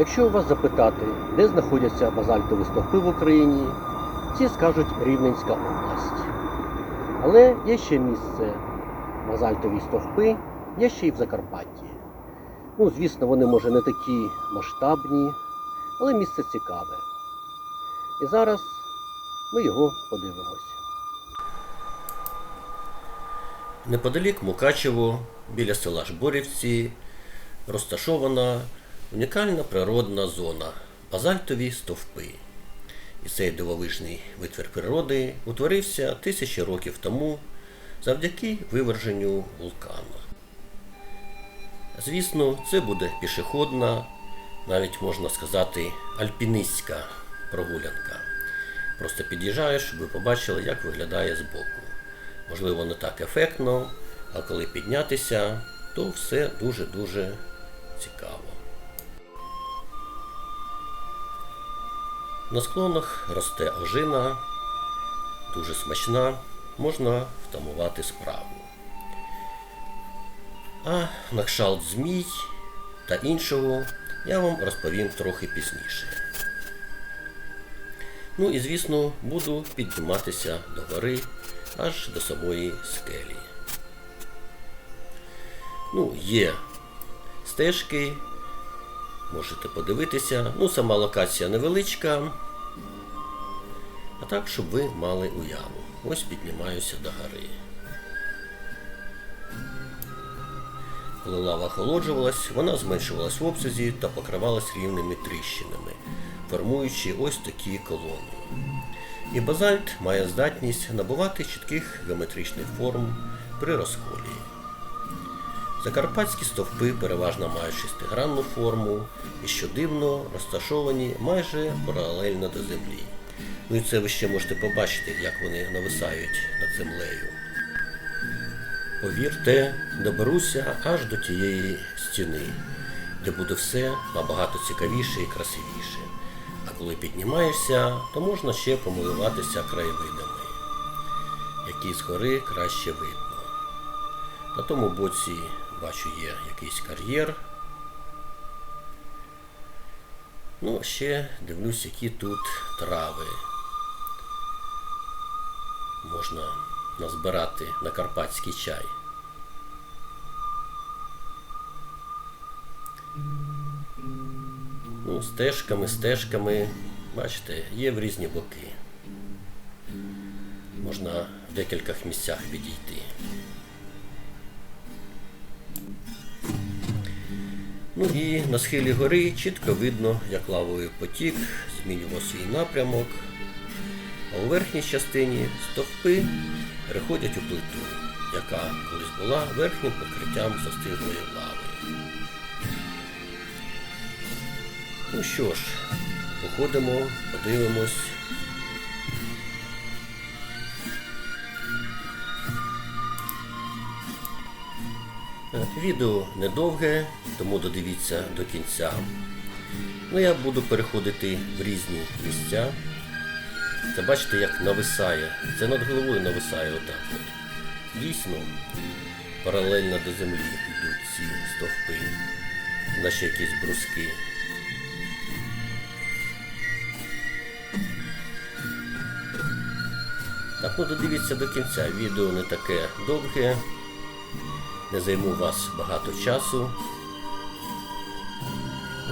Якщо у вас запитати, де знаходяться базальтові стовпи в Україні, всі скажуть Рівненська область. Але є ще місце базальтові стовпи, є ще й в Закарпатті. Ну, звісно, вони може не такі масштабні, але місце цікаве. І зараз ми його подивимось. Неподалік Мукачево, біля села Жборівці, розташована унікальна природна зона базальтові стовпи. І цей дивовижний витвір природи утворився тисячі років тому завдяки виверженню вулкану. Звісно, це буде пішохідна, навіть можна сказати, альпінистська прогулянка. Просто під'їжджаєш, щоб ви побачили, як виглядає збоку. Можливо, не так ефектно, а коли піднятися, то все дуже-дуже цікаво. На склонах росте ожина, дуже смачна, можна втамувати справу. А на кшалт змій та іншого я вам розповім трохи пізніше. Ну і звісно, буду підніматися до гори аж до самої скелі. Ну, є стежки, можете подивитися. Ну, сама локація невеличка. А так, щоб ви мали уяву. Ось піднімаюся до гори. Коли лава охолоджувалась, вона зменшувалась в обсязі та покривалась рівними тріщинами, формуючи ось такі колони. І базальт має здатність набувати чітких геометричних форм при розколі. Закарпатські стовпи переважно мають шестигранну форму і, що дивно, розташовані майже паралельно до землі. Ну і це ви ще можете побачити, як вони нависають над землею. Повірте, доберуся аж до тієї стіни, де буде все набагато цікавіше і красивіше. А коли піднімаєшся, то можна ще помилуватися краєвидами, які згори краще видно. На тому боці, бачу, є якийсь кар'єр. Ну, ще дивлюсь, які тут трави. Можна назбирати на карпатський чай. Ну, стежками, стежками, бачите, є в різні боки. Можна в декількох місцях підійти. Ну і на схилі гори чітко видно, як лавовий потік змінював свій напрямок, а у верхній частині стовпи переходять у плиту, яка колись була верхнім покриттям застиглої лави. Ну що ж, походимо, подивимось. Відео недовге, тому додивіться до кінця. Ну, я буду переходити в різні місця. Це бачите, як нависає. Це над головою нависає отак от. Дійсно, паралельно до землі йдуть ці стовпи, наче якісь бруски. Так, ну додивіться до кінця. Відео не таке довге, не займу вас багато часу.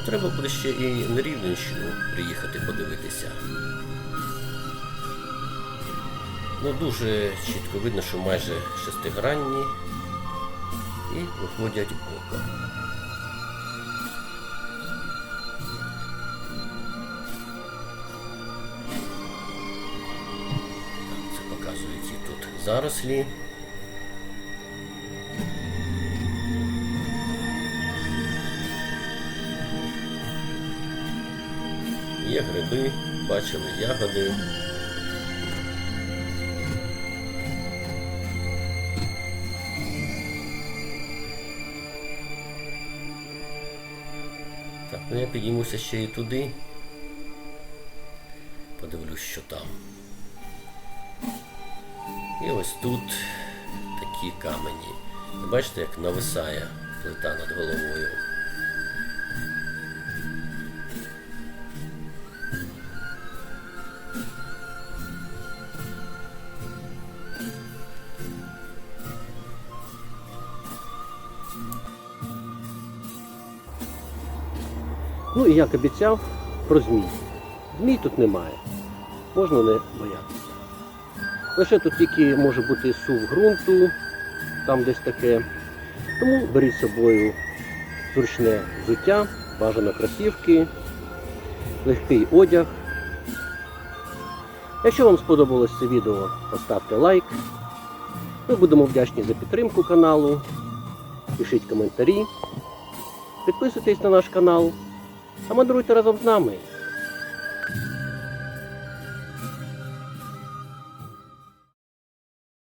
Треба буде ще і на Рівненщину приїхати подивитися. Ну, дуже чітко видно, що майже шестигранні і виходять боком. Це показують і тут зарослі. Є гриби, бачили ягоди. Так, ну я підіймуся ще і туди. Подивлюсь, що там. І ось тут такі камені. Бачите, як нависає плита над головою. Ну і як обіцяв, про змій. Змій тут немає. Можна не боятися. Лише тут тільки може бути сув ґрунту, там десь таке. Тому беріть з собою зручне взуття, бажано кросівки, легкий одяг. Якщо вам сподобалось це відео, поставте лайк. Ми будемо вдячні за підтримку каналу. Пишіть коментарі, підписуйтесь на наш канал, а мандруйте разом з нами.